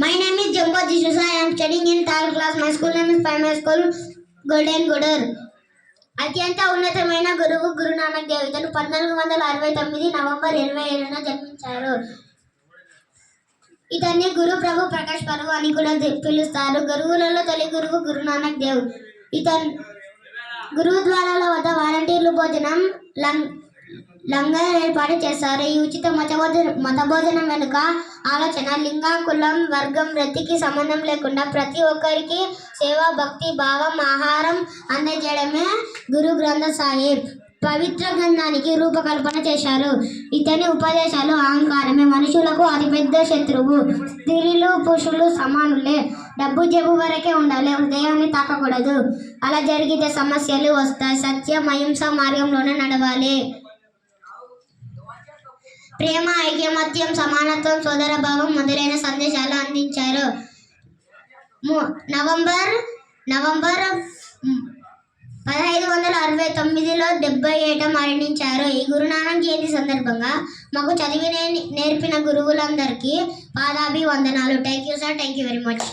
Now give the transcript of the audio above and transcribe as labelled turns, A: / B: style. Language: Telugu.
A: My name is Jambo Jisusa. I am studying in third class. My school name is primary school Golden Godar. అత్యంత ఉన్నతమైన గురువు గురునానక్ దేవ్ ఇతను పద్నాలుగు వందల అరవై తొమ్మిది నవంబర్ ఇరవై ఏడున జన్మించారు ఇతన్ని గురు ప్రభు ప్రకాష్ పరువు అని కూడా పిలుస్తారు గురువులలో తొలి గురువు గురునానక్ దేవ్ ఇతన్ గురుద్వారాల వద్ద వాలంటీర్లు భోజనం లం- లంగర్ ఏర్పాటు చేశారు. ఈ ఉచిత మతబోధ మతబోధన వెనుక ఆలోచన లింగ కులం వర్గం వృత్తికి సంబంధం లేకుండా ప్రతి ఒక్కరికి సేవ భక్తి భావం ఆహారం అందజేయడమే గురు గ్రంథ సాహిబ్. పవిత్ర గ్రంథానికి రూపకల్పన చేశారు. ఇతని ఉపదేశాలు అహంకారమే. మనుషులకు అతిపెద్ద శత్రువు. స్త్రీలు పురుషులు సమానులే. డబ్బు జబ్బు వరకే ఉండాలి. హృదయాన్ని తాకకూడదు. అలా జరిగితే సమస్యలు వస్తాయి. సత్యం అహింస మార్గంలోనే నడవాలి. ప్రేమ ఐకమత్యం సమానత్వం సోదర భావం మొదలైన సందేశాలు అందించారు. నవంబర్ నవంబర్ పదహైదు వందల అరవై తొమ్మిదిలో డెబ్బై ఏట మరణించారు. ఈ గురునానక్ జయంతి సందర్భంగా మాకు చదివి నేర్పిన గురువులందరికీ పాదాభి వందనాలు thank you sir thank you very much